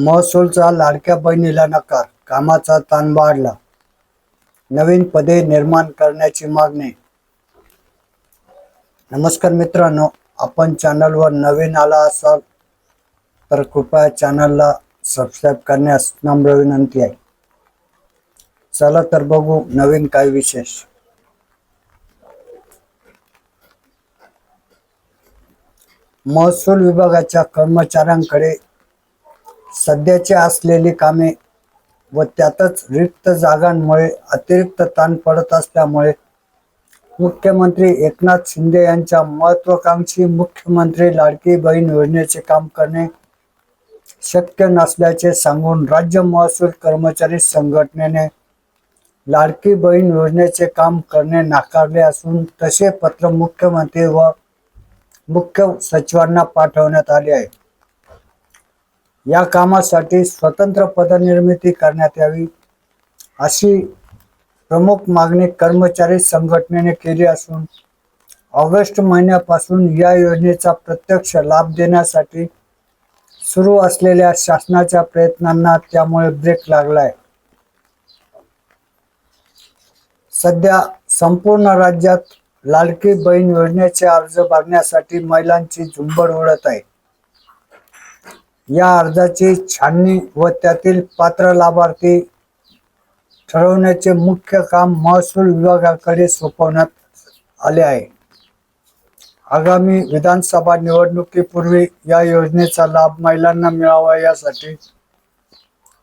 महसूलचा लाडक्या बहिणीला नकार कामाचा ताण वाढला. नवीन पदे निर्माण करण्याची मागणी. नमस्कार मित्रांनो आपण चॅनलवर नवीन आला असाल तर कृपया चॅनलला सबस्क्राईब करण्यास नम्र विनंती आहे. चला तर बघू नवीन काय विशेष. महसूल विभागाच्या कर्मचाऱ्यांकडे सध्याची असलेली कामे व त्यातच रिक्त जागांमुळे अतिरिक्त ताण पडत असल्यामुळे मुख्यमंत्री एकनाथ शिंदे यांच्या महत्वाकांक्षी मुख्यमंत्री लाडकी बहीण योजनेचे काम करणे शक्य नसल्याचे सांगून राज्य महसूल कर्मचारी संघटनेने लाडकी बहीण योजनेचे काम करणे नाकारले असून तसे पत्र मुख्यमंत्री व मुख्य सचिवांना पाठवण्यात आले आहे. या कामासाठी स्वतंत्र पदनिर्मिती करण्यात यावी अशी प्रमुख मागणी कर्मचारी संघटनेने केली असून ऑगस्ट महिन्यापासून या योजनेचा प्रत्यक्ष लाभ देण्यासाठी सुरू असलेल्या शासनाच्या प्रयत्नांना त्यामुळे ब्रेक लागलाय. सध्या संपूर्ण राज्यात लाडकी बहीण योजनेचे अर्ज भरण्यासाठी महिलांची झुंबड उडत आहे. या अर्जाची छाननी व त्यातील पात्र लाभार्थी ठरवण्याचे मुख्य काम महसूल विभागाकडे सोपवण्यात आले आहे. आगामी विधानसभा निवडणुकीपूर्वी या योजनेचा लाभ महिलांना मिळावा यासाठी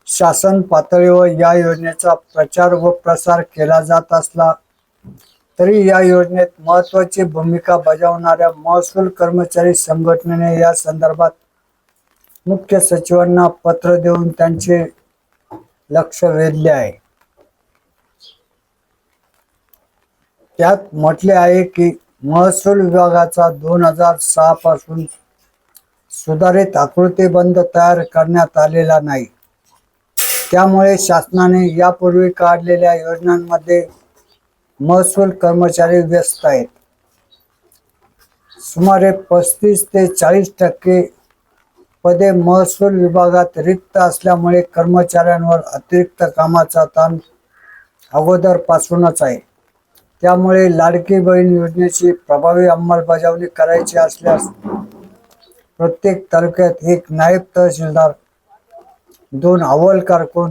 शासन पातळीवर या योजनेचा प्रचार व प्रसार केला जात असला तरी या योजनेत महत्वाची भूमिका बजावणाऱ्या महसूल कर्मचारी संघटनेने या संदर्भात मुख्य सचिवांना पत्र देऊन त्यांचे लक्ष वेधले आहे. त्यात म्हटले आहे की महसूल विभागाचा दोन हजार सहा पासून सुधारित आकृतीबंध तयार करण्यात आलेला नाही. त्यामुळे शासनाने यापूर्वी काढलेल्या योजनांमध्ये महसूल कर्मचारी व्यस्त आहेत. सुमारे पस्तीस ते चाळीस टक्के पदे महसूल विभागात रिक्त असल्यामुळे कर्मचाऱ्यांवर अतिरिक्त कामाचा ताण अगोदरपासूनच आहे. त्यामुळे लाडकी बहीण योजनेची प्रभावी अंमलबजावणी करायची असल्यास प्रत्येक तालुक्यात एक नायब तहसीलदार दोन अव्वल कारकून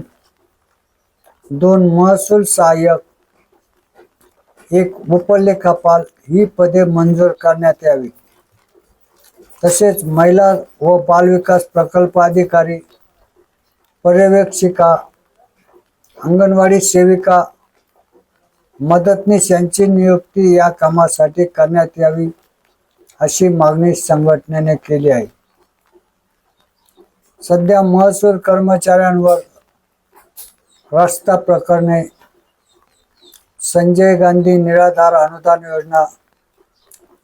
दोन महसूल सहाय्यक एक उपलेखापाल ही पदे मंजूर करण्यात यावी. तसेच महिला व बालविकास प्रकल्प अधिकारी पर्यवेक्षिका अंगणवाडी सेविका मदतनीस यांची नियुक्ती या कामासाठी करण्यात यावी अशी मागणी संघटनेने केली आहे. सध्या महसूल कर्मचाऱ्यांवर रस्ता प्रकरणे संजय गांधी निराधार अनुदान योजना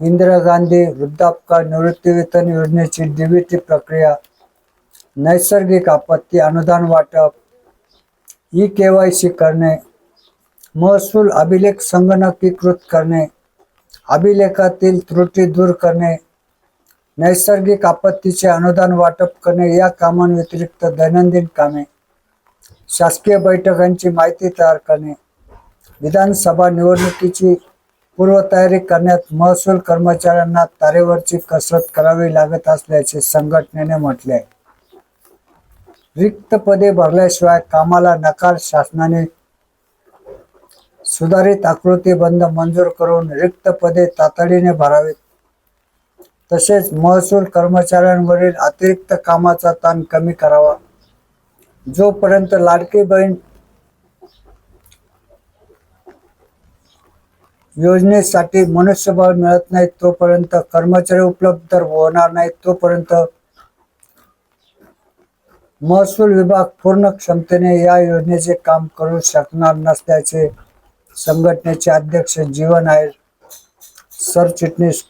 इंदिरा गांधी वृद्धापकाळ निवृत्तीवेतन योजनेची डीबीटी प्रक्रिया नैसर्गिक आपत्ती अनुदान वाटप ई के वाय सी करणे महसूल अभिलेख संगणकीकृत करणे अभिलेखातील त्रुटी दूर करणे नैसर्गिक आपत्तीचे अनुदान वाटप करणे या कामांव्यतिरिक्त दैनंदिन कामे शासकीय बैठकांची माहिती तयार करणे विधानसभा निवडणुकीची पूर्वतयारी करण्यात महसूल कर्मचाऱ्यांना तारेवरची कसरत करावी लागत असल्याचे संघटनेने म्हटले आहे. रिक्त पदे भरल्याशिवाय कामाला नकार शासनाने सुधारित आकृतीबंध मंजूर करून रिक्त पदे तातडीने भरावीत. तसेच महसूल कर्मचाऱ्यांवरील अतिरिक्त कामाचा ताण कमी करावा. जोपर्यंत लाडकी बहीण योजनेसाठी मनुष्यबळ मिळत नाही तोपर्यंत कर्मचारी उपलब्ध होणार नाही तोपर्यंत महसूल विभाग पूर्ण क्षमतेने या योजनेचे काम करू शकणार नसल्याचे संघटनेचे अध्यक्ष जीवन आहे सरचिटणीस